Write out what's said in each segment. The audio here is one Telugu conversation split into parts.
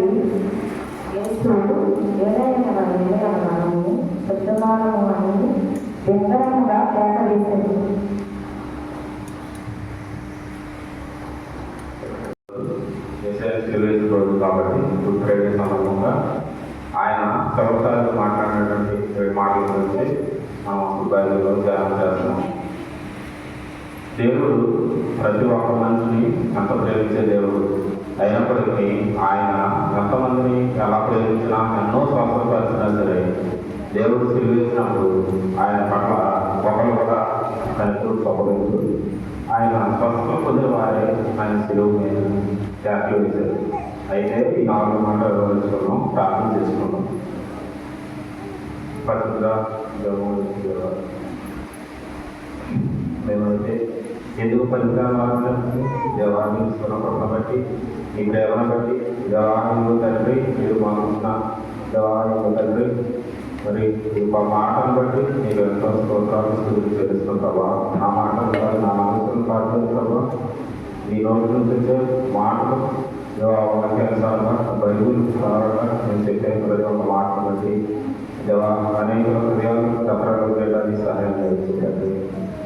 నుండి యేసు ఏదైనా శుద్ధమానము అని కాబట్టి గుడ్ ఫ్రైడే సందర్భంగా ఆయన సర్వసారి మాట్లాడినటువంటి మాటల గురించి మనం ఇప్పుడు బైబిల్లో ధ్యానం చేస్తున్నాం. దేవుడు ప్రతి ఒక్క మనిషిని అంత ప్రేమించే దేవుడు. అయినప్పటికీ ఆయన ఎంతమందిని ఎలా ప్రేమించినా ఎన్నో స్వస్థపరిచినా సరే దేవుడు సిలివేసినప్పుడు ఆయన పట్ల ఒకరు కూడా కలిసి చూసుకోలేదు ఆయన స్వస్థ పొందిన వారే ఆయన సెలవు మీద త్యాగి వేశారు. అయితే ఈ నాలుగు మాటలు వివరించుకున్నాం ప్రార్థన చేసుకున్నాం. పరిశుద్ధ దేవుడు ఎందుకు ఎందుకు పరిజ్ఞానాలను దేవాన్ని స్వరపడను బట్టి మీ ప్రేమను బట్టి దేవాలయంలో తండ్రి మీరు మాకున్న దేవాలయంలో తండ్రి. మరి ఈ మా మాటను బట్టి మీకు ఎంతో స్తోత్రాలు గురించి తెలుస్తుంటావా నా మాటలు కాదు నా మనసును పాడుతుంటావా మీ నోటి నుంచి వచ్చే మాటలు వాక్యానుసారంగా బైబుల్ కావాలా నేను చెప్పే ప్రతి ఒక్క మాటను బట్టి దేవా అనేక హృదయాలు తప్పడం చేయడానికి సహాయం చేస్తుంది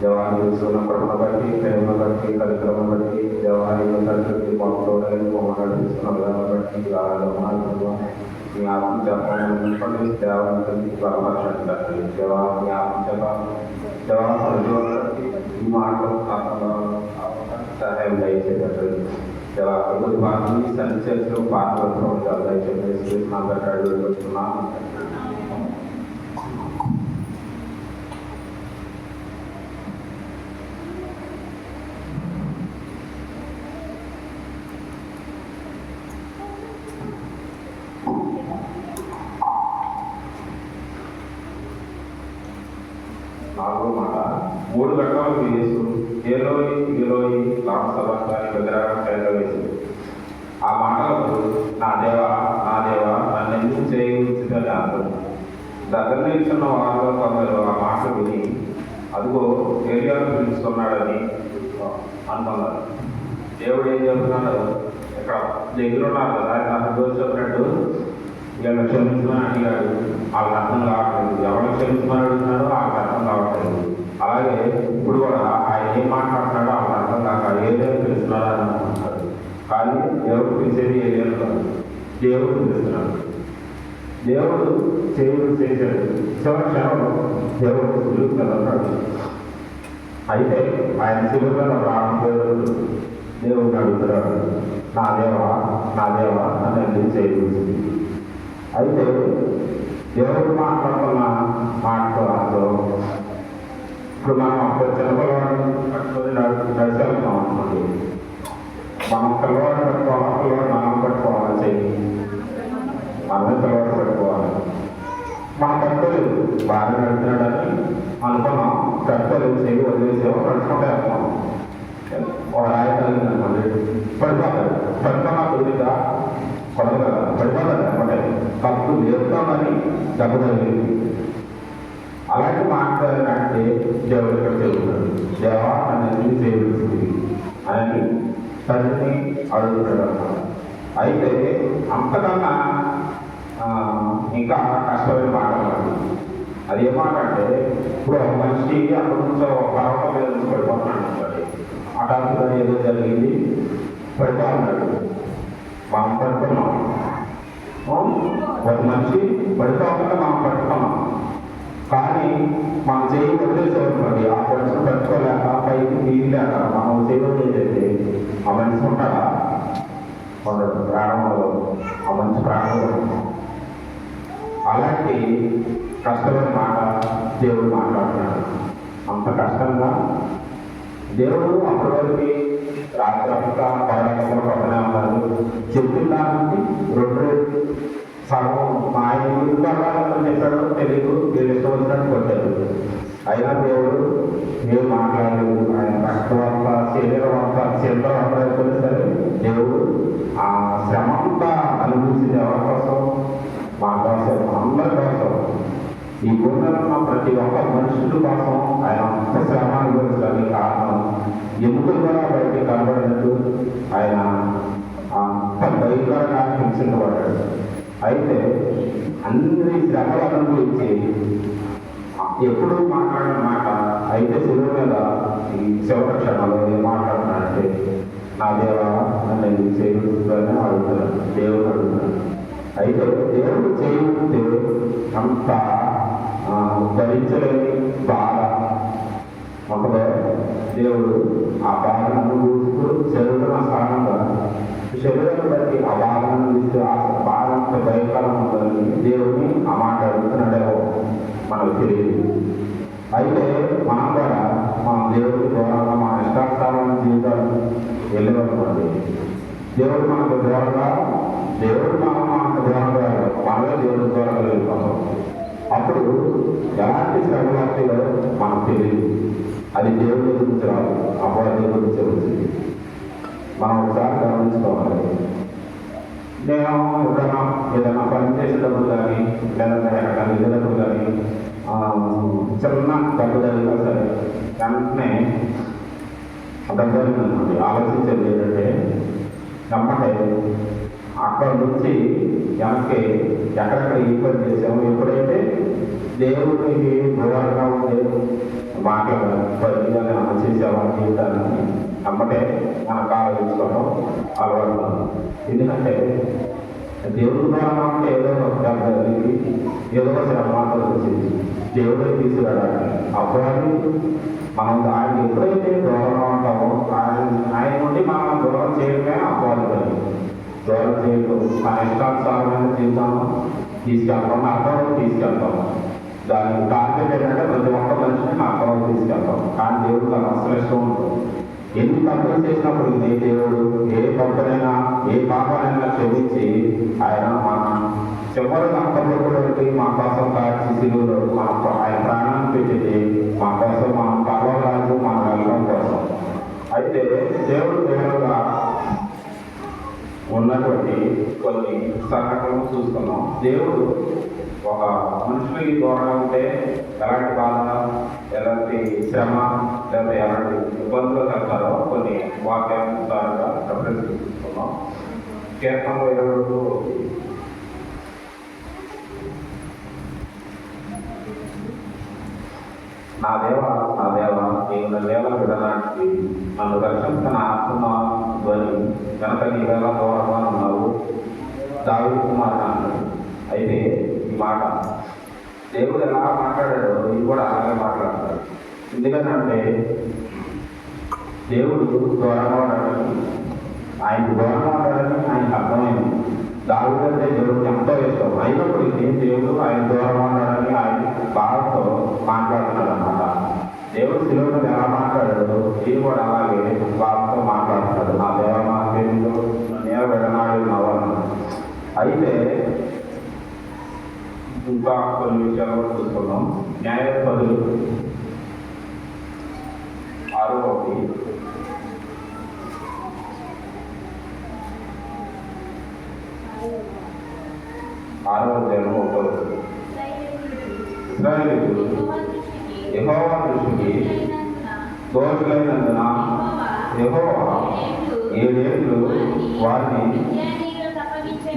హృదయంలో దేవాలయం తండ్రి మీ విగ్రహాలను సభాయం కానీ దేవాలయం దూరం అన్నటువంటి సభాయం ఎవరైతే ఇక్కడైతే ఉంటుందో ప్రతి ఒక్కరి కలిగి మీ ఆత్మ ఉంచండి స్థలాంతా మీ ఆత్మ చేతలేదా ఎంపటి బలపరచండి దేవా మీరు ఎంతో మహాశీర్వాదం చేయగలిగిన దేవుడు తండ్రి దేవాలయం పాటి వారు ప్రభా నేను మరి అక్కడ యోగులు వారి స్థలంలో వాడి దేవాలయం చూసిన ప్రజల బట్టి ప్రేమ బట్టి కార్యక్రమం బట్టి దేవాలయం తండ్రి మొత్తం మమ్మల్ని తీసుకున్న విధానం బట్టి ఆరాధన మీ ఆత్మ చెప్పండి దేవాలయం బలపరచండి దేవా మీ ఆత్మ చెప్పాలి దేవా ప్రతి ఒక్కరికి ఈ మాటలు ఆత్మలో సహాయం దయచేటట్టు దేవా ప్రతి వారిని సంచరిస్తూ పాత్రలు దయచేసి అందరికీ లాంసభాన్ని విగ్రహం చేత ఆ మాటలకు నా దేవా నా దేవ నన్ను ఎందుకు చేయవలసిందని అర్థం దగ్గర నిల్చున్న వారిలో కొందరు ఆ మాట విని అదిగో ఏరియాను పిలుస్తున్నాడని అనుకున్నారు. దేవుడు ఏం చెప్తున్నాడు ఇక్కడ దగ్గర ఉన్నారు కదా నాకు రోజు చెప్పినట్టు వీళ్ళు క్షమించమని అడిగాడు. వాళ్ళకి అర్థం కావట్లేదు. ఎవరు క్షమించమని అడుగుతున్నాడో వాళ్ళకి అర్థం కావట్లేదు. అలాగే ఇప్పుడు కూడా ఆయన ఏం మాట్లాడుతున్నాడో ఏదైనా పిలుస్తున్నాడో కానీ దేవుడు పిలిచేది ఏదైనా కాదు. దేవుడు పిలుస్తున్నాడు దేవుడు దేవుడు చేశాడు. చివరి క్షణంలో దేవుడు పిలుస్తున్నాడు అయితే ఆయన శిలువలో రావడం దేవుడు అడుగుతున్నాడు. నా దేవా నా దేవా అని ఎందుకు చేయవలసింది? అయితే దేవుడు మాట్లాడుతున్న మాట్లాడుతూ ఇప్పుడు మనం అక్కడ చిన్నపిల్లవాడిని పట్టుకొని నడుచుకుంటాం అనుకోండి మనం పిల్లవాడిని పెట్టుకోవాలి పిల్లవాడు మనం పట్టుకోవాలి చెయ్యి మనమే పిల్లవాడు పెట్టుకోవాలి మన పెద్దలు బాగా పెడుతున్నాడని అనుకున్నాం పెద్దలు చెయ్యి వదిలేసేవో పెట్టుకుంటే అనుకున్నాం ఒక రాయి కలిగింది అనుకోండి పడిపోతాడు పడిపోయినా కుదిరిగా కొడదు పడిపోతాడు అంటే తప్పు లేపుతామని దెబ్బ తగిలింది అలాంటి మాట్లాడాలంటే దేవుడు ఇక్కడ చెబుతాడు దేవా అనేది దేవుడు అని తండ్రిని అడుగుతాడు అయితే అంతకన్నా ఇంకా కష్టమైన మాట అది. ఏ మాట అంటే ఇప్పుడు ఒక మనిషి అక్కడ నుంచో ఒక పర్వతం మీద నుంచి పడిపోతున్నాడు హఠాత్తుగా ఏదో జరిగింది పడిపోతున్నాడు మనం పడుతున్నాం. ఒక మనిషి పడిపోకుండా మనం పడుతున్నాం. కానీ మనం చేయి వదిలేసేవాడి ఆ మనిషిని పట్టుకోలేక పైకి నీళ్ళు లేక మనం చేయి ఆ మనిషి ఉంటారా ఉండడు ప్రారంభంలో ఆ మనిషి ప్రారంభంలో అలాంటి కష్టమైన మాట దేవుడు మాట్లాడుతున్నాడు. అంత కష్టంగా? దేవుడు అప్పటి వరకు రాత్రి అంతా పడగలు పక్కనే ఉన్నారు. చెప్పిన దానికి రెండు సగం మా ఆయన ఇల్లు పడాలని చెప్పాడు తెలియదు. వీళ్ళు ఇష్టం వచ్చినట్టు కొట్టారు. అయినా దేవుడు ఏం మాట్లాడలేదు. ఆయన రక్తం శరీర శరీరం అంతా చంద్రం అంతా అయిపోయినా సరే దేవుడు ఆ శ్రమ అంతా అనుభవించింది ఎవరి కోసం? మా కోసం అందరి కోసం. ఈ భూమి ప్రతి ఒక్క మనుషుల కోసం ఆయన అంత శ్రమ అనుభవించడానికి కారణం ఎందుకు కూడా బయటికి కనబడినట్టు ఆయన అంత భయంకరంగా హింసించబడ్డాడు. అయితే అన్ని శ్రమల అనుభవించి ఎప్పుడు మాట్లాడిన మాట అయితే శిలువ మీద ఈ చివరి క్షణంలో ఏం మాట్లాడుతున్నాడంటే నా దేవా నన్ను ఎందుకు చేయని అడుగుతున్నాను దేవుడు అడుగుతున్నాడు. అయితే దేవుడు చేయకుంటే అంత ధరించలేని బాధ. ఉంటుందో దేవుడు ఆ బాధను చూస్తూ శరీరం స్థానంగా శరీరం బట్టి ఆ బాధను చూస్తూ ఆ బాధ అంత ఉందని దేవుడిని ఆ మాట అడుగుతున్నాడేమో. మనకు తెలియదు. అయితే మనం కూడా మనం దేవుడికి దూరంగా మన ఇష్టానుసారమైన జీవితాలు వెళ్ళేదనుకోండి దేవుడు మనకు దూరంగా దేవుడు మనం మనకు దూరంగా మనమే దేవుడి దూరంగా వెళ్ళిపోతాం అప్పుడు ఎలాంటి శ్రమ మనకు తెలియదు. అది దేవుడి గురించి రాదు అపవాది గురించి వచ్చింది. మనం ఒకసారి గమనించుకోవాలి. నేను ఎప్పుడైనా ఏదైనా పని చేసేటప్పుడు కానీ లేదంటే ఎక్కడ వెళ్ళేటప్పుడు కానీ చిన్న దెబ్బ జరిగినా సరే వెంటనే దగ్గరనుకోండి ఆలోచించేది ఏంటంటే నమ్మటే అక్కడ నుంచి వెనక్కి ఎక్కడెక్కడ ఏ పని చేసాము ఎప్పుడైతే దేవుడికి దూరంగా ఉండే మాటలు పదిగా చేసామా జీవితాన్ని నమ్మటే మనకు ఆలోచించుకోవడం అలవాటు ఎందుకంటే దేవుడు ద్వారా అంటే ఏదో ఒక జరిగింది ఏదో ఒక శ్రమ మాత్రం వచ్చింది. దేవుడే తీసుకురావడానికి. అప్పుడు మనం ఆయన ఎప్పుడైతే దూరంగా ఉంటామో ఆయన ఆయన నుండి మనం దూరం చేయడమే అపవాది పని. దూరం చేయడం మన ఇష్టానుసారమైన జీవితం తీసుకెళ్తాం అర్థం తీసుకెళ్తాం. దానికి టార్గెట్ ఏంటంటే ప్రతి ఒక్క మనిషిని నా అర్థం తీసుకెళ్తాం. కానీ దేవుడు తన అసలు ఇష్టం ఉంటుంది ఎన్ని తప్పులు చేసినప్పుడు ఏ దేవుడు ఏ తప్పునైనా ఏ పాపానైనా క్షమించి ఆయన మన చివరి అంతపడుకోవడానికి మా కోసం కాచి మా ఆయన ప్రాణాన్ని పెట్టింది మా కోసం మా పర్వరాజు మా వెళ్ళడం కోసం. అయితే దేవుడు దేవుడుగా ఉన్నటువంటి కొన్ని సంఘటనలు చూస్తున్నాం. దేవుడు ఒక మనుషులకి దూరంగా ఉంటే ఎలాంటి బాధ ఎలాంటి శ్రమ లేదా ఎలాంటి ఇబ్బందులు కలగాలో కొన్ని వాక్యానుసారంగా రెఫరెన్స్ చూసుకున్నాం కీర్తనలో ఇరవై నా దేవ నా దేవ నేను నా వేల విడనాటి నన్ను రక్షించిన ఆత్మ ధ్వని కనుక నీ వేల దూరంగా ఉన్నావు దావి కుమార్ అన్నాడు. అయితే మాట దేవుడు ఎలా మాట్లాడాడో ఇది కూడా అలాగే మాట్లాడతాడు ఎందుకంటే దేవుడు దూరంగా ఉన్నాడని ఆయనకు దూరంగా ఉన్నాడని ఆయనకు అర్థమైంది. దావుడు అంటే దేవుడికి ఎంతో ఇష్టం. అయినప్పటికీ దేవుడు ఆయన దూరంగా ఉన్నాడని ఆయన బాధతో మాట్లాడుతున్నాడు దేవుడు శిలువను ఎలా మాట్లాడాడు ఇది కూడా అలాగే బాధతో మాట్లాడుతున్నాడు నా దేవ మా దేవుడు నేను వెళ్ళనాడు నవ్వను. అయితే ఇంకా కొన్ని విషయాలు కూడా చూసుకున్నాం న్యాయపదులు ఆరో ఒకటి ఆరో అధ్యాయం ఒకటో ఇస్రాయేలీయులు యెహోవా దృష్టికి దోషులైనందున యెహోవా ఏడేళ్ళు వారిని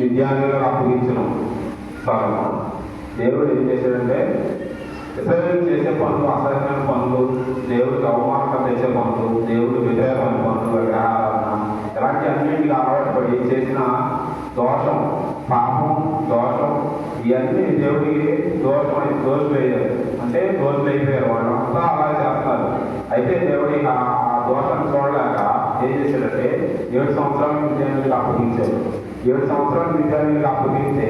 విద్యార్థులకు అప్పగించడం స్థలము దేవుడు ఏం చేశాడంటే ఇస్రాయేల్ చేసే పనులు అసహ్యమైన పనులు దేవుడికి అవమానం తెచ్చే పనులు దేవుడు వ్యతిరేకమైన పనులు విగ్రహారాధన ఇలాంటి అన్నింటికి అలవాటు పడి చేసిన దోషం పాపం దోషం ఇవన్నీ దేవుడికి దోషమై దోషులు అంటే దోషులు అయిపోయారు వాళ్ళు. అంతా అలా చేస్తారు అయితే దేవుడి ఆ ఆ దోషాన్ని చూడలేక ఏం చేశాడంటే ఏడు సంవత్సరాల విద్యార్థులకు అప్పగించారు ఏడు సంవత్సరాల విద్యార్థులకు అప్పగిస్తే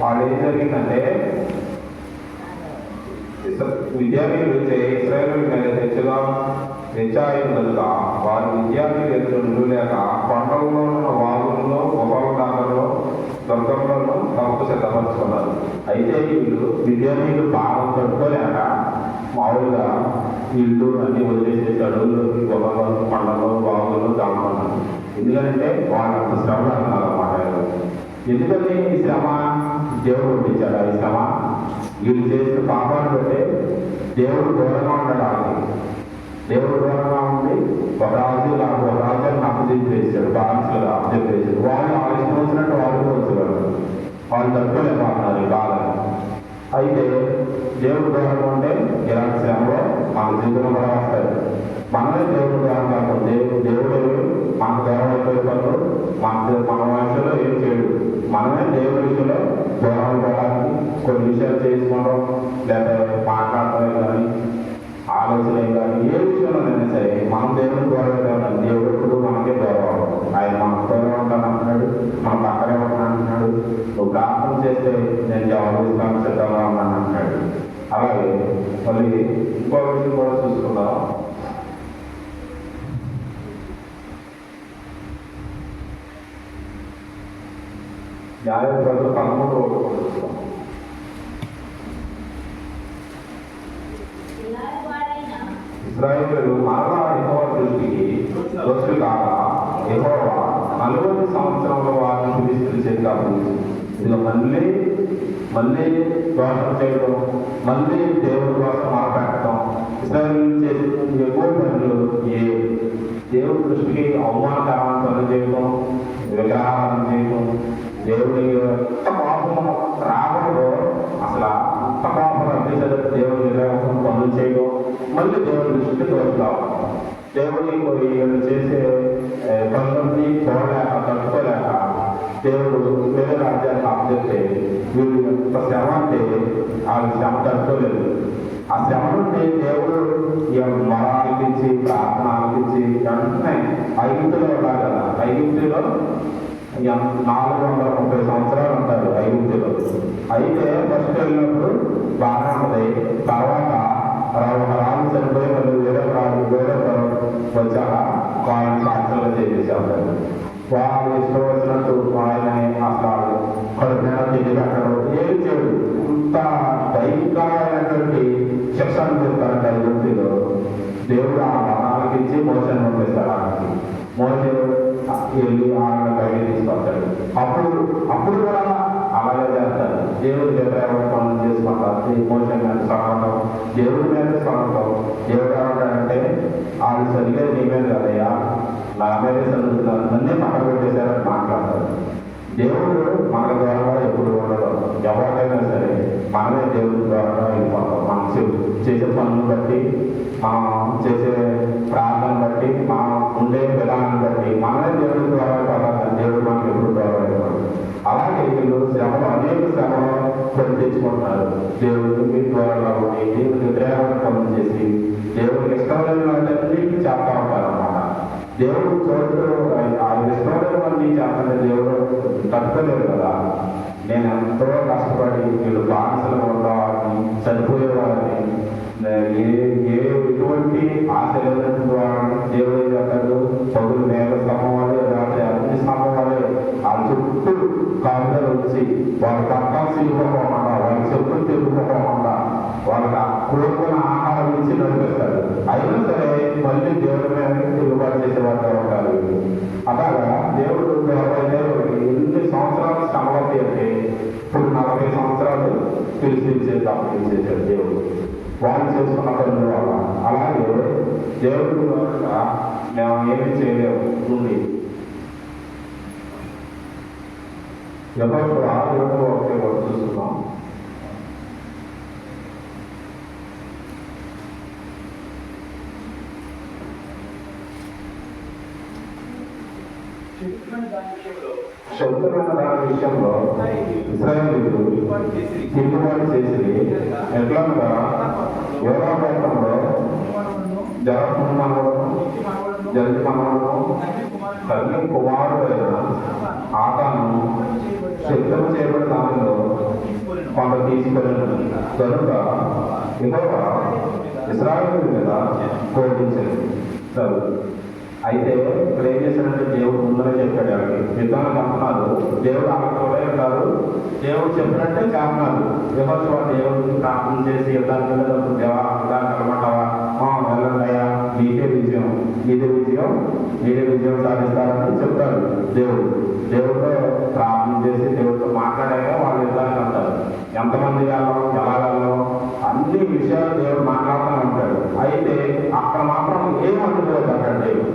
వాళ్ళు ఏం జరిగిందంటే విద్యార్థులు ఇస్రాయల్ మీద తెచ్చుగా తెచ్చాయని కనుక వారి విద్యార్థులు ఎదురు లేక కొండల్లో ఉన్న వాగుల్లో గుహల దాగలో దుర్గంలోనూ తమకు సిద్ధపరచుకున్నారు. అయితే వీళ్ళు విద్యార్థులు పాపం తట్టుకోలేక మామూలుగా ఇల్లు అన్ని వదిలేసే అడవుల్లోకి గొప్ప పండలో బాగులు దాముకున్నారు ఎందుకంటే వాళ్ళు అంత శ్రమ అన్నారు అన్నమాట ఎందుకని ఈ శ్రమ దేవుడు పంపించాడు ఈ శ్రమ వీళ్ళు చేసిన పాపాలు బట్టే దేవుడు దూరంగా ఉండడానికి. దేవుడు దూరంగా ఉండి ఒక రాజు నాకు ఒక రాజు నాకు చెప్పేసాడు బాన్సులుగా చెప్పేసాడు వాళ్ళు ఆ ఇష్టం వచ్చినట్టు వాళ్ళు వచ్చేవాళ్ళు వాళ్ళు తట్టుకోలేకపోతున్నారు ఈ బాధని అయితే దేవుడు దూరంగా ఉంటే ఇలాంటి శ్రమలో మన జీవితంలో కూడా వస్తాయి మనమే దేవుడు దూరం కాకుండా దేవుడు దేవుడు మన దూరం అయిపోయినప్పుడు మన మన మనుషులు ఏం చేయడు. మనమే దేవుడి విషయంలో దూరం అయిపోవడానికి కొన్ని విషయాలు చేసుకోవడం లేకపోతే మాట్లాడటమే కానీ ఆలోచన కానీ ఏ విషయంలోనైనా సరే మనం దేవుడికి దూరం దేవుడు ఎప్పుడు మనకే గౌరవం ఆయన మనకు దూరం ఉంటాను అంటున్నాడు మన పక్కనే ఉంటాను అంటున్నాడు. నువ్వు ప్రార్థన చేస్తే నేను జవాబిస్తాను సిద్ధంగా ఉన్నాను అంటున్నాడు. అలాగే మళ్ళీ ఇంకో విషయం కూడా చూసుకుందాం. న్యాయపరులు పదమూడు ఒకటి కూడా చూస్తాం ఇస్రాయేలు మరలా యెహోవా దృష్టికి దోషులు కాక యెహోవా నలభై సంవత్సరంలో వారిని ఫిలిస్తీన్ల చేతికి అప్పగించింది ఇదిగో మళ్ళీ మళ్ళీ దోషం చేయడం మళ్ళీ దేవుడి కోసం మొరపెట్టడం ఇస్రాయేల్ చేసిన ఎక్కువ పనులు ఏ దేవుడి దృష్టికి అవమానకరమైన పనులు చేయడం విగ్రహాలను చేయడం దేవుడి ఎంత కోపం రావడంలో అసలు అంత కోపం అందించదు. దేవుడి విగ్రహం పనులు చేయడం మళ్ళీ దేవుడి దృష్టికి దోషులు దేవుడి వీళ్ళు చేసే పనులన్నీ చూడలేక తట్టుకోలేక దేవుడు వేరే రాజ్యాన్ని అప్పచెప్తే వీళ్ళు ఎంత శ్రమ అంటే ఆ శ్రమ తట్టుకోలేదు. ఆ శ్రమ నుండి దేవుడు ఈ మొర ప్రార్థన ఆలపించి వెంటనే ఐగుప్తులో ఉండాలి కదా. ఐగుప్తులో నాలుగు వందల ముప్పై సంవత్సరాలు ఉంటారు ఐగుప్తులో. అయితే ఫస్ట్ వెళ్ళినప్పుడు బాగానే ఉంటుంది. తర్వాత రా- ఒక రాజు చనిపోయి మళ్ళీ వేరే రాజు వేరే వచ్చాక ఆయన సాక్షులు చేసేసారు వాళ్ళు ఇష్టం వచ్చినట్టు ఆయన అసలు కడుపున తిండి అక్కడ ఏం చేయడు ఇంత భయంకరమైనటువంటి శిక్ష అనిపిస్తారంట ఐగుప్తులో. దేవుడు ఆ మతాలకి ఇచ్చి మోసం పంపిస్తారు ఆయనకి మోసం వెళ్ళి ఆయన అప్పుడు అప్పుడు కూడా అలాగే చేస్తారు. దేవుడి వ్యతిరేక పనులు చేసుకుంటారు? ఈ మోసం మీద స్వాగతం. దేవుడి మీద స్వాగతం. దేవుడు ఏమంటాడంటే వాళ్ళు సరిగ్గా నీ మీద కదయ్యా. నా మీద చదువుతున్నారు నన్నే పక్కన పెట్టేశారని మాట్లాడతారు. దేవుడు మన ద్వారా ఎప్పుడు ఉండదు ఎవరికైనా సరే మనమే దేవుడి ద్వారా వెళ్ళిపోతాం. మనం చేసే పనులు బట్టి మనం చేసే ప్రార్థన బట్టి మనం ఉండే విధానం బట్టి మనమే దేవుడి ద్వారా వెళ్ళాలి. దేవుడు మనకి ఎప్పుడు అలాగే వీళ్ళు శ్రమలు అనేక శ్రమ కొని తెచ్చుకుంటున్నారు దేవుడికి మీ ద్వారా ఉండి దేవుడికి వ్యతిరేకమైన చేసి దేవుడికి ఇష్టమైన వాటన్నిటిని చేస్తా ఉంటారన్నమాట దేవుడు చోటు ఆయన ఇష్టమైన పని చేస్తానే దేవుడు తట్టుకోలేదు కదా నేను ఎంతో కష్టపడి వీళ్ళు బానిసలు ఉండాలని చనిపోయేవారని ఏ ఏ ఎటువంటి ఆశ లేనటువంటి దేవుడు ఏం చదువు మేఘ సమం వల్లే రాత్రి అగ్ని స్తంభం వల్లే ఆ చుట్టూ కాపుదలు వచ్చి వాళ్ళ పక్కన సిగిపోకుండా వాళ్ళ చెప్పులు తిరుగుకోకుండా వాళ్ళకి కోరుకున్న ఆహారం ఇచ్చి నడిపిస్తారు అయినా సరే మళ్ళీ దేవుడి మీద తిరుగుబాటు చేసే వాళ్ళు ఉంటారు అలాగా దేవుడు ఎవరైతే ఎన్ని సంవత్సరాలు శ్రమలకి అంటే ఇప్పుడు నలభై సంవత్సరాలు పిలిచి చేసి అప్పగించేశాడు దేవుడు. వాళ్ళు చేసుకున్న పనుల వల్ల. అలాగే దేవుడు మేము ఏమి చేయలేము. ఉంది ఎవరు ఆరు ఇరవై ఒకటి ఒకటి దాని విషయంలో ఇస్రాయేలీలు తిరుగుబాటు చేసి ఎట్లనగా యోగాపేతంలో జరపము మనవడము జల్ది మనవడము తల్లి కుమారుడైన ఆదాను సిద్ధం చేయబడిన దానిలో కొంత తీసుకొని కనుక ఇతర ఇస్రాయేల్ మీద కోపించింది చదువు అయితే ఇప్పుడు ఏం చేశాడంటే దేవుడు ముందర చెప్పాడు వాళ్ళకి యుద్ధంలో చెప్తున్నారు దేవుడు వాళ్ళకి తోడే ఉంటారు దేవుడు చెప్పినట్టే చేస్తున్నారు. విమర్శ దేవుడిని ప్రార్థన చేసి యుద్ధానికి వెళ్ళేటప్పుడు దేవా యుద్ధానికి వెళ్ళమంటావా ఆ, వెళ్ళండి మీకే విజయం. మీదే విజయం. మీరే విజయం సాధిస్తారని చెప్తారు దేవుడు. దేవుడితో ప్రార్థన చేసి దేవుడితో మాట్లాడాక వాళ్ళు యుద్ధానికి అంటారు ఎంతమంది వెళ్ళడం ఎలా వెళ్ళడం అన్ని విషయాలు దేవుడు మాట్లాడుతూనే ఉంటాడు. అయితే అక్కడ మాత్రం ఏం అక్కడ దేవుడు.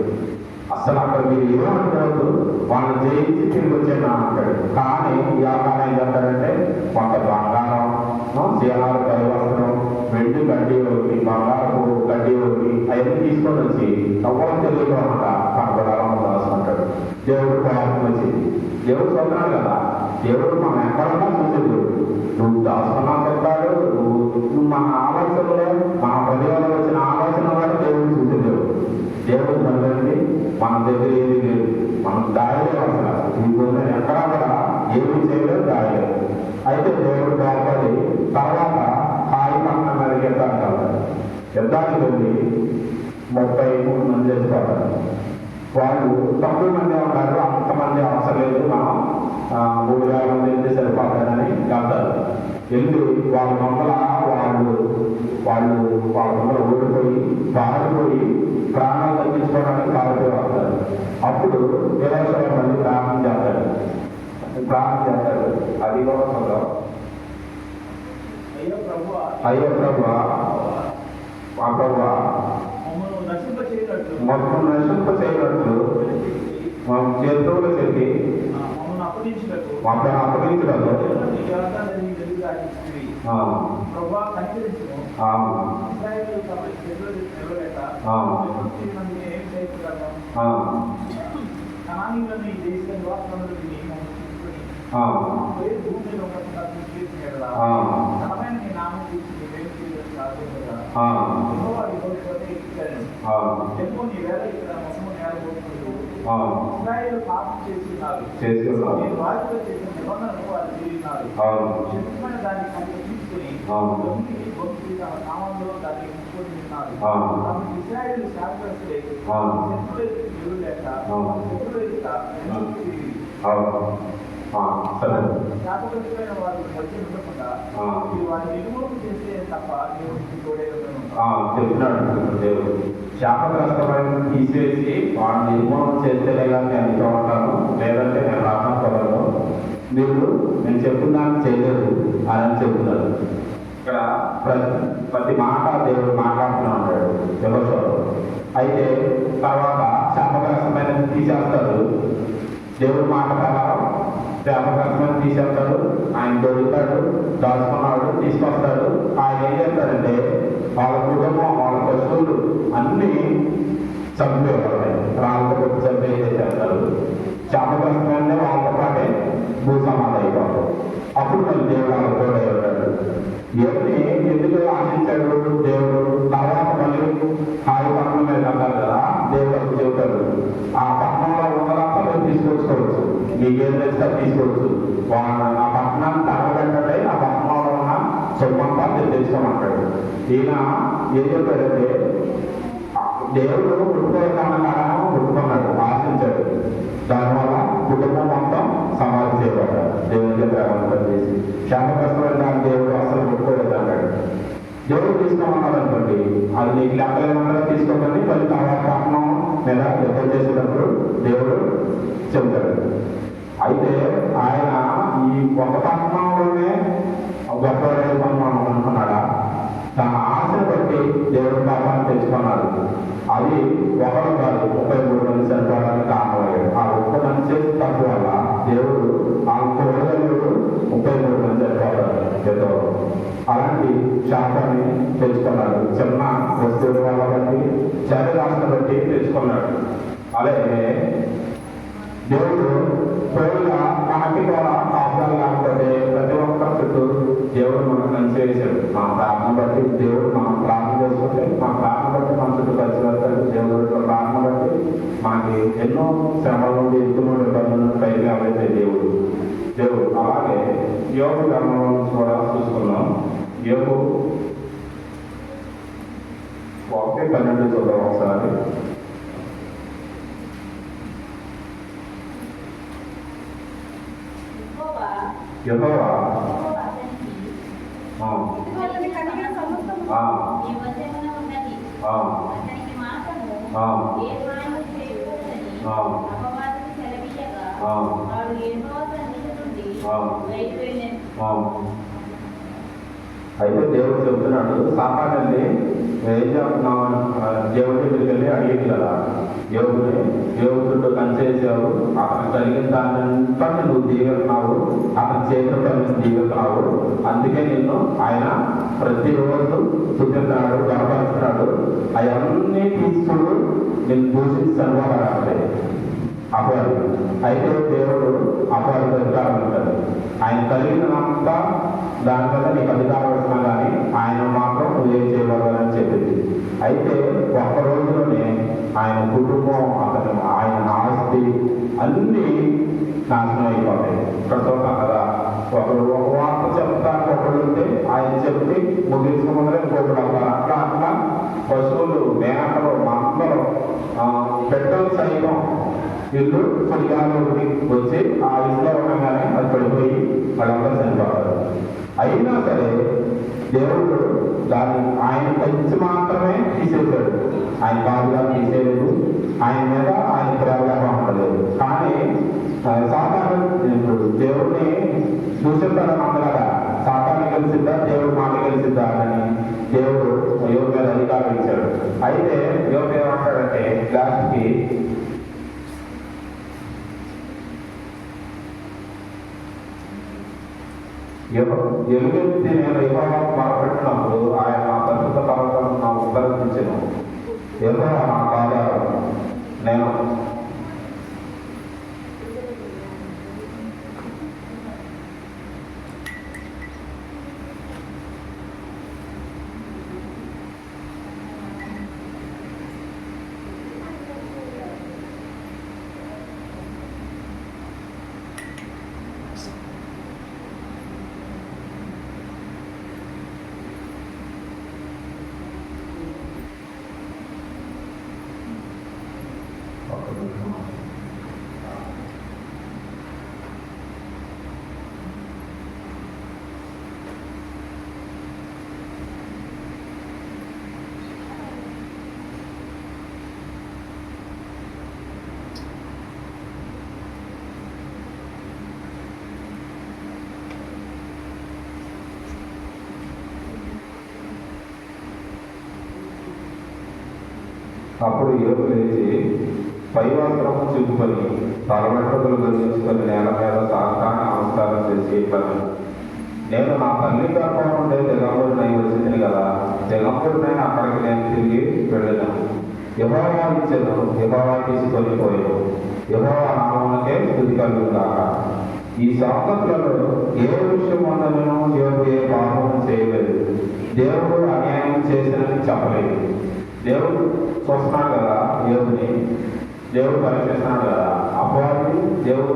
అసలు అక్కడ మీరు ఏం అనుకోవద్దు వాళ్ళని జయించి తిరిగి వచ్చాను అంటాడు. కానీ ఈ ఆకారం ఏం చేస్తాడంటే కొంత బంగారం శీలాలు పరివర్తనం వెండి గడ్డి ఒకటి బంగారపు గడ్డి ఒకటి అవన్నీ తీసుకొని వచ్చి ఎవరు తెలియదు అనమాట కనపడాలని రాసుకుంటాడు దేవుడు కోపం వచ్చింది దేవుడు చూస్తున్నాడు కదా దేవుడు మనం ఎక్కడన్నా చూసేది నువ్వు దాసనా పెట్టాడు నువ్వు నువ్వు మన ఆలోచనలో మన హృదయంలో వచ్చిన ఆలోచన కూడా దేవుడు చూసే దేవుడు చదవండి మన దగ్గర ఏది లేదు. మనం దాయలేదు అసలు ఈ భూమిలో ఎక్కడా కూడా ఏమి చేయలేదు దాయలేదు అయితే దేవుడు బాగుపడి తర్వాత హాయి పక్కన మీద యుద్ధానికి వెళ్తాడు. యుద్ధానికి వెళ్ళి ముప్పై మూడు మంది చచ్చిపోతారు వాళ్ళు తక్కువ మంది ఉంటారు. అంతమంది అవసరం లేదు మనం మూడు వేల మంది వెళ్తే సరిపోతారని వెళ్తారు వెళ్ళి వాళ్ళ మమ్మల వాళ్ళు వాళ్ళు వాళ్ళ మమ్మల ఓడిపోయి పారిపోయి ప్రాణాలు తగ్గించుకోవడానికి పారిపోయి వస్తారు అప్పుడు నిరాశ మళ్ళీ ప్రార్థన చేస్తాడు ప్రార్థన చేస్తాడు అది కూడా అయ్యో ప్రభు మా ప్రభు మొత్తం నశింప మమ్మల్ని అప్పగించినట్టు మమ్మల్ని అప్పగించడంలో నీ గ్రంథాన్ని నీ వెలుగు దాటించితివి. ఆ, ప్రభువా కనికరించుము ఆ, ఇశ్రాయేలు తమ చేతులు నిలవలేక ఆ. విముక్తి మంది ఏం చేయగలము ఆ, కణానీలను ఈ దేశ నివాసులను విని మమ్మల్ని తీసుకొని ఆ, పోయే భూమిలో ఉన్న చేసిన ఎడల ఆ. ఘనమైన నీ నామం తీసి నీ వేలు చేయడం సాధ్యం కదా ఆ, యెహోవా యెహోవాతో ఇచ్చాను ఆ, చెప్పు నీ వేళ ఇక్కడ మొత్తము నేలబోతున్నారు ఆ, ఇస్రాయేలు పాపం చేస్తున్నారు. చేస్తున్నారు. నేను వారితో చేసిన నిబంధనను వారు తీరినారు. శుద్ధమైన దాన్ని కనుక తీసుకుని. భూమికి భక్తి తమ నామంలో దాన్ని ఇస్రాయేలు శాస్త్రస్తులే లేక ఎదుట శాపగ్రస్తులైన వారు మధ్య ఉండకుండా వారిని చేస్తే తప్ప దేవుడికి తోడే చెప్తున్నాడు దేవుడు. శాపగ్రస్తమైన తీసేసి వాడు నిర్మూలన చేస్తేనే నేను చూడటాను లేదంటే నేను రాకపోవడంలో మీరు నేను చెప్పిన దాన్ని చేయలేదు. అని చెప్తున్నారు ఇక్కడ ప్రతి ప్రతి మాట దేవుడు మాట్లాడుతూనే ఉంటాడు. ఎవరితో అయితే తర్వాత శాపగ్రస్తమైన తీసేస్తారు దేవుడు మాట ప్రకారం శాపగ్రస్తమైన తీసేస్తాడు. ఆయన దొరుకుతాడు దాచుకున్నాడు తీసుకొస్తాడు. ఆయన ఏం చేస్తాడంటే వాళ్ళ కుటుంబం వాళ్ళ పశువులు అన్నీ చంపేవాళ్ళు రాళ్ళతో కొట్టి చంపేసేస్తారు శాపగ్రస్తమైన వాళ్ళతో పాటే భూసమాధి అయిపోతారు అప్పుడు మళ్ళీ దేవుడు వాళ్ళ తోడే ఉంటాడు ఎవరిని ఎందుకు ఆశించాడు దేవుడు? తర్వాత మళ్ళీ హాయి పట్టణం మీద అంటారు కదా దేవుడు చెబుతాడు. ఆ పట్టణంలో ఉన్నదంతా మీరు తీసుకొచ్చుకోవచ్చు. నీకేం తెలుస్తా తీసుకోవచ్చు వాళ్ళ ఆ పట్టణాన్ని తగలబెట్టడే చేస్తామంటాడు. ఈయన ఏం చెప్పాడంటే దేవుడు పుట్టుకోవాలన్న కారణం పుట్టుకున్నాడు ఆశించాడు. దానివల్ల కుటుంబం మొత్తం సమాధి చేయబడ్డాడు దేవుడికి ప్రారంభం చేసి శాపగ్రస్తమైన దాని దేవుడు అసలు పుట్టుకోలేదు అన్నాడు. దేవుడు తీసుకోమన్నాడు అనుకోండి అది నీకు లెక్కలేమన్నా తీసుకోమని మళ్ళీ తర్వాత కారణం లేదా యుద్ధం చేసేటప్పుడు దేవుడు చెబుతాడు. అయితే ఆయన ఈ ఒక పట్టణంలోనే గొప్ప మనం తన ఆశ బట్టి దేవుడు పాపాన్ని తెలుసుకున్నాడు అది ఒకరు కాదు ముప్పై మూడు మంది సరిపోవడానికి కారణమయ్యాడు. ఆ ఒక్క మంది తప్పు వల్ల దేవుడు ఆ తోడగలుగుడు ముప్పై మూడు మంది చనిపోతారు యుద్ధంలో అలాంటి శాపాన్ని తెలుసుకున్నాడు చిన్న వస్తువుల వల్ల బట్టి శరీరాశను బట్టి తెలుసుకున్నాడు అలాగే దేవుడు తోడుగా మనకి కూడా కాపురాలు లేకపోతే ప్రతి ఒక్కరి చుట్టూ దేవుడు మనకు మంచి మా ప్రార్థన బట్టి దేవుడు మా ప్రార్థన చేసుకుంటే మా ప్రార్థన బట్టి మన చుట్టూ పరిశీలిస్తాడు దేవుడు ప్రార్థన బట్టి మనకి ఎన్నో శ్రమల నుండి ఎన్నో ఇబ్బందుల పైకి అవైతే దేవుడు. దేవుడు అలాగే యోగ గ్రంథంలో కూడా చూసుకున్నాం యోగ ఒకటి పన్నెండు చూద్దాం ఒకసారి. యహోవా అతని కలిగిన సమస్తము ఆ. నీ వశమున ఉన్నది. అతనికి మాత్రము. ఏ హాని చేయకూడదని ఆ. అపవాదికి సెలవీయగా. వాడు సన్నిధి నుండి. అయితే దేవుడు చెప్తున్నాడు ఏం ఆ, దేవుడి అడిగింది కదా దేవుడిని దేవుడు అతను కలిగిన దానంతా నువ్వు దీవెతున్నావు అతని చేతిలో కలిసి దీవెతున్నావు అందుకే నిన్ను ఆయన ప్రతిరోజు పుట్టినాడు గర్భిస్తున్నాడు అవన్నీ తీసుకుడు నేను దూషించాను అంటే అపవాది అయితే దేవుడు అపవాది అధికారం ఉంటుంది ఆయన కలిగినంతా దానివల్ల నీకు అధికారం వచ్చినా కానీ ఆయన మాత్రం నువ్వేం చేయగలవని చెప్పింది అయితే ఒక్క రోజులోనే ఆయన కుటుంబం అతను ఆయన ఆస్తి అన్నీ నాశనం అయిపోతాయి. ప్రతి ఒక్క కథ ఒకరు ఒక వార్త చెప్తానికి ఒకళ్ళు ఉంటే ఆయన చెప్పి ముగించకముందే ఇంకొకడు అవ్వాలి అట్లా అట్లా పశువులు మేకలు మందలు పెట్టలు సైతం ఇల్లు సుడిగాలోకి వచ్చి ఆ ఇంట్లో ఉండగానే అది పడిపోయి వాళ్ళందరూ చనిపోతారు. అయినా సరే దేవుడు దాన్ని ఆయన పెంచి మాత్రమే తీసేశాడు. ఆయన బాధగా తీసేయలేదు. ఆయన మీద ఆయన ప్రేమగా ఉండలేదు కానీ సాధారణ ఇప్పుడు దేవుడిని దూషిస్తాడని అందగా సాతాన్ని కలిసిందా దేవుడు మాట కలిసిద్దా అని దేవుడు యోగ మీద అధికారం ఇచ్చాడు. అయితే యోగ ఏమంటాడంటే లాస్ట్కి ఎలుగెత్తి నేను యెహోవా మొరపెట్టినప్పుడు ఆయన నా పరిశుద్ధ పర్వతం నా ఉద్ధరించను యెహోవా నా కార్యాలను నేను అప్పుడు యువకు లేచి పైవంత్రము చూపుకొని తలవెంట్రుకలు గర్జించుకొని నేల మీద సాంతాన్ని నమస్కారం చేసి చెప్పాను. నేను నా తల్లి గర్భం ఉండే దిగంబరుడై వచ్చింది కదా దిగంబరుడైన అక్కడికి నేను తిరిగి వెళ్ళాను. యహోవా ఇచ్చాను యహోవా తీసుకొని పోయాను. యహోవా నామకే స్థుతి కలుగుతాక ఈ శాసకులలో ఏ విషయం ఉందనో యోగు ఏ పాపం చేయలేదు. దేవుడు అన్యాయం చేసినని చెప్పలేదు. దేవుడు చూస్తున్నాడు కదా యోగుని దేవుడు పరీక్షిస్తున్నాడు కదా. అపవాది దేవుడు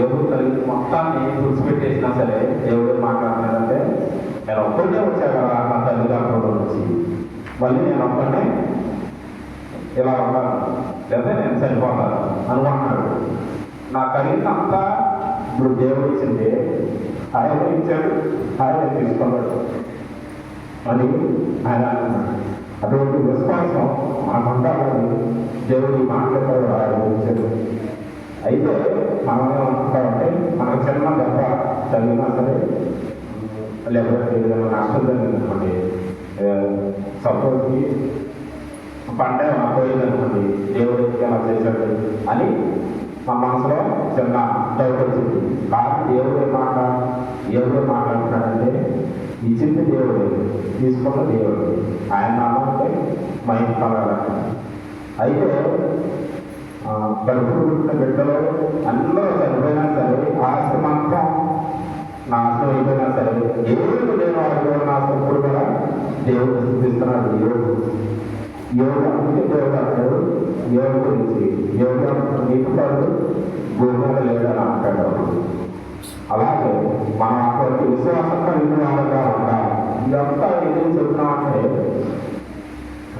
యోగు కలిగి మొత్తాన్ని తుడిచిపెట్టేసినా సరే దేవుడు మాట్లాడుతున్నాడంటే నేను ఒక్కటే వచ్చా కదా నా తల్లిదండ్రుల వచ్చి మళ్ళీ నేను ఒక్కడే ఇలా ఉంటాను లేదా నేను చనిపోతాను. అనుకుంటున్నాడు నా కలిగినంతా ఇప్పుడు దేవుడు ఇచ్చింది ఆయన ఇచ్చాడు? ఆయన తీసుకున్నాడు. అని ఆయన అంటున్నాడు అటువంటి విశ్వాసం మనకుండాలని దేవుడి మాట్లాడారు ఆయన ఇచ్చాడు అయితే మనం ఏమనుకుంటామంటే మన జన్మ దెబ్బ చదివినా సరే లేకపోతే ఏదైనా నష్టం జరిగిందనుకోండి సపోజ్కి పంట పోయిందనుకోండి దేవుడు ఎలా చేశాడు అని మా మనసులో చిన్న డౌట్ వచ్చింది. కానీ దేవుడే మాట? దేవుడే మాట్లాడుతున్నాడంటే ఇచ్చింది దేవుడే తీసుకున్న దేవుడు. ఆయన నామంటే మహిమ కలగాలి అయితే ఆ, కడుపులో పుట్టిన బిడ్డలు అందరూ చనిపోయినా సరే ఆస్తి నాశనం అయిపోయినా సరే ఏమి లేని వాళ్ళు నాశనం కూడా దేవుడు స్థితిస్తున్నాడు. యోగు. యోగ అంటే దేవుడు అంటాడు యోగ గురించి. యోగ నీటి పడు భూమి లేదని అంటాడు. అలాగే మన అక్కడికి విశ్వాసం కలిగిన వాళ్ళగా ఉండాలి. ఇదంతా ఏం చెప్తున్నామంటే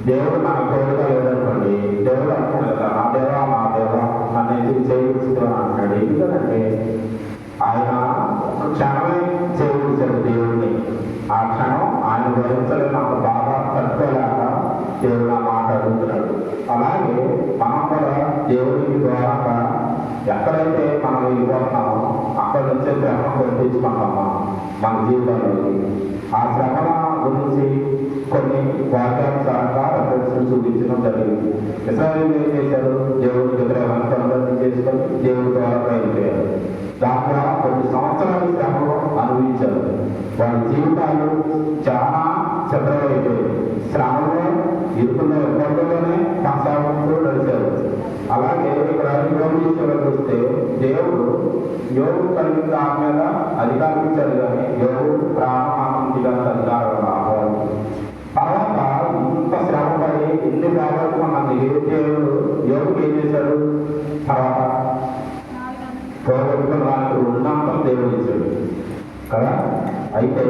దేవుడు నాకు తోడుగా లేదనుకోండి దేవుడు అంటాడు నా దేవా నా దేవా నన్ను ఎందుకు అంటాడు ఎందుకంటే ఆయన క్షణమే చేయించాడు దేవుడిని ఆ క్షణం ఆయన భరించలేనంత బాగా తట్టుకోలేక దేవుడు ఆ మాట అడుగుతున్నాడు అలాగే మనం కూడా దేవుడికి ద్వారా ఎక్కడైతే మనం వెళ్ళిపోతున్నామో అక్కడ వచ్చే శ్రమ పంపించుకుంటాం మన జీవితంలో ఆ శ్రమల గురించి కొన్ని వాక్యానుసారంగా ప్రదర్శన చూపించడం జరిగింది ఇస్రాయేల్ ఏం చేశారు దేవుడి విగ్రహాన్ని పరివర్తన చేసుకొని దేవుడి ద్వారా బయలుదేరారు దాంట్లో కొన్ని సంవత్సరాలు శ్రమలో అనుభవించారు వారి జీవితాలు చాలా చిత్రమైపోయాయి శ్రమలో ఇరుకున్న ఇబ్బందుల్లోనే కొనసాగుతూ నడిచారు అలాగే ఇక్కడ యోగు వస్తే దేవుడు యోగు కలిగిన దాని అధికారం ఇచ్చాడు కానీ యోగు ప్రాణమానందించడానికి అధికారం రావాలి తర్వాత ఇంత శ్రమపడి పడి ఎన్ని మన దేవుడు యోగుకి ఏం చేశాడు తర్వాత పోగొట్టుకున్న వాళ్ళకి ఉన్నంత దేవుడు చేశాడు కదా? అయితే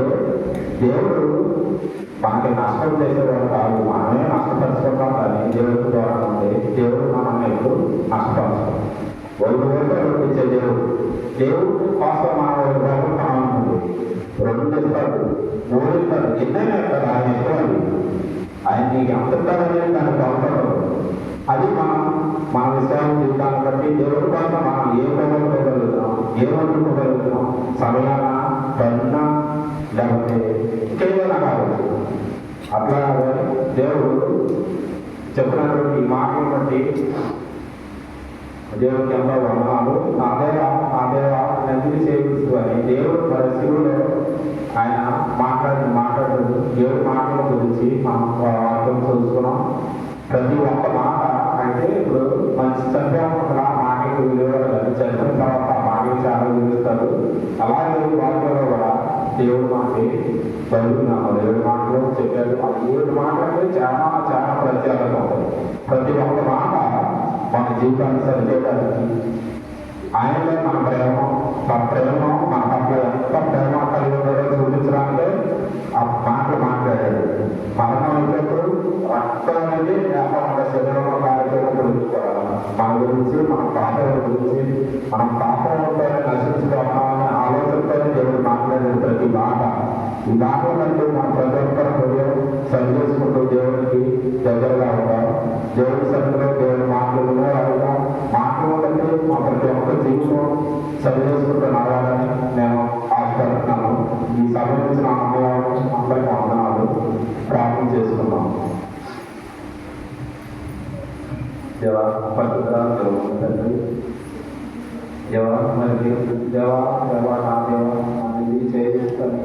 దేవుడు మనకి నష్టం చేసేవాడు కాదు మనమే నష్టపరుచుకుంటాం కానీ దేవుడి ద్వారా ఉంటే దేవుడు మనల్ని ఎప్పుడు నష్టపరచడం ఒక వైపు ఇచ్చే దేవుడు దేవుడు కోసం మనం ఒక ప్రభుత్వం రెండు ఇస్తాడు మూడు ఇస్తాడు ఎన్నైనా ఇస్తాడు ఆయన ఇస్తాడు ఆయన నీకు ఎంత ఇస్తాడనేది దాన్ని పొందడం అది మనం మన విశ్వాసం జీవితాన్ని బట్టి దేవుడి కోసం మనం ఏ పొందగలుగుతున్నాం ఏ వండుకోగలుగుతున్నాం సమయాన పన్న లేకపోతే ఇంకేదైనా కావచ్చు అట్లా దేవుడు చెప్పినటువంటి ఈ మాటలు బట్టి దేవుడికి ఎంతో వందనాలు నా దేవ నా దేవ నందిని సేవిస్తూ అని దేవుడు మరి ఆయన మాట్లాడి మాట్లాడు దేవుడి మాటల గురించి మనం వాక్యం చూసుకున్నాం ప్రతి ఒక్క మాట అంటే ఇప్పుడు మంచి చంద్రముల మాటకు విలువ చనిపోయిన తర్వాత ఆ మాటలు చాలా విలుస్తారు అలాగే వాక్యంలో కూడా దేవుడు మాకి చదువుకున్నాము దేవుడి మాటలు చెప్పాడు ఆ దేవుడి మాటలు చాలా చాలా ప్రత్యేకత ఉంటుంది ప్రతి ఒక్క మాట మన జీవితాన్ని సరిచేయడానికి ఆయనలో మన ప్రేమ మన ప్రేమ మన పట్ల ఎంత ప్రేమ కలిగి ఉన్నాడో చూపించడానికి ఆ మాటలు మాట్లాడాడు మరణం అయినప్పుడు రక్తం అనేది లేకుండా శరీరంలో కార్యక్రమం గురించుకోవాలి మన గురించి మన పాపల గురించి మనం పాపంతో నశించుకోవాలనే ఆలోచనతో దేవుడు మాట్లాడిన ప్రతి మాట ఈ మాటల కంటే ప్రతి ఒక్కరు హృదయం సరి చేసుకుంటూ దేవుడికి దగ్గరగా ఉంటాం దేవుడి సన్నిధిలో దేవుడి మాటలు అవుతాం మాట్లాడాలంటే మా ప్రతి ఒక్క జీవితం సరి చేసుకుంటూ నడవాలని నేను ఆశపడుతున్నాను. ఈ సమయం అమ్మవారు అందరికీ వందనాలు. ప్రార్థన చేసుకున్నాం దేవా పరిశుద్ధ తండ్రి దేవా మరి దేవా దేవా నా దేవా ఇది చేస్తాను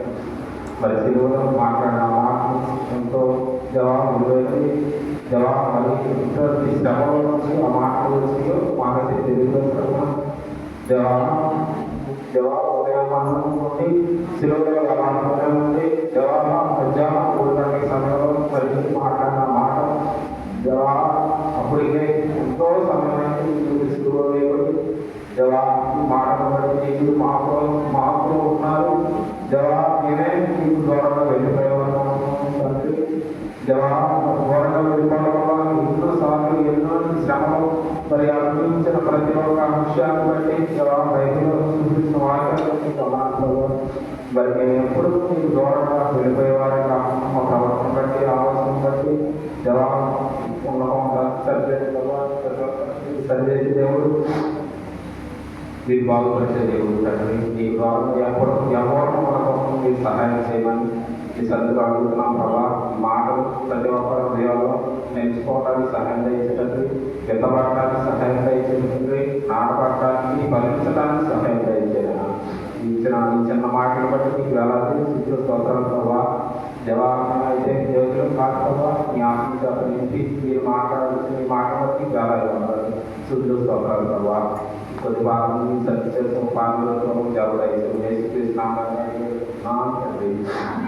మరి తెలుగులో మాట్లాడిన మాటలు ఎంతో దేవా విలువైంది దేవా మరి ఎంతో ఈ శ్రమలో నుంచి ఆ మాటలు వచ్చి మాకైతే తెలియజేస్తున్నాం దేవా దేవా ఉదయం నుండి సిలువలో అలాంటి నుండి దేవా మధ్యాహ్నం మూడు గంటల సమయంలో మరి మాట్లాడిన మాట దేవా అప్పటికే ఎంతో సమయమైంది మీరు సిలువ వేయబడి దేవా ఈ మాటను బట్టి నీకు మాకు మాకు ఉన్నారు దేవా నేనే మీకు దూరంగా వెళ్ళిపోయేవాను తండ్రి దేవా దూరంగా వెళ్ళిపోవడం వల్ల ఎన్నోసార్లు ఎన్నో శ్రమలు మరి అనుభవించిన ప్రతి ఒక్క అంశాన్ని బట్టి దేవా బయటలో చూపించిన వాక్యాలు మరి నేను ఎప్పుడు మీకు దూరంగా వెళ్ళిపోయేవారే కాకుండా మా ప్రవర్తన బట్టి ఆలోచన బట్టి దేవా ఉండకుండా సరిచేసి సరిచేసి దేవుడు మీరు బాగుపరిచే దేవుడు తండ్రి మీ ద్వారా ఎవరు ఎవరు మన కోసం మీరు సహాయం చేయమని ఈ సందులో అడుగుతున్నాం ప్రభా. మాటలు ప్రతి ఒక్కరు దేవాలో నేర్చుకోవడానికి సహాయం దయచేటండి ఎత్తబడటానికి సహాయం దయచేటండి నాటపడటానికి భరించడానికి సహాయం దయచేయాలి ఇచ్చిన ఈ చిన్న మాటలు బట్టి మీకు వెళ్ళాలి శుద్ధ స్తోత్రాలు ప్రభా. దేవాలయం అయితే దేవుడు కాదు ప్రభా. మీ ఆత్మ నింపి మీరు మాట్లాడాల్సిన మీ మాట బట్టి వేలాది వందలు శుద్ధ స్తోత్రాలు ప్రభా. सद्भावनी सत्य सोपान लोकम जावड़ाई सब जय श्री कृष्ण नाम कर हैं।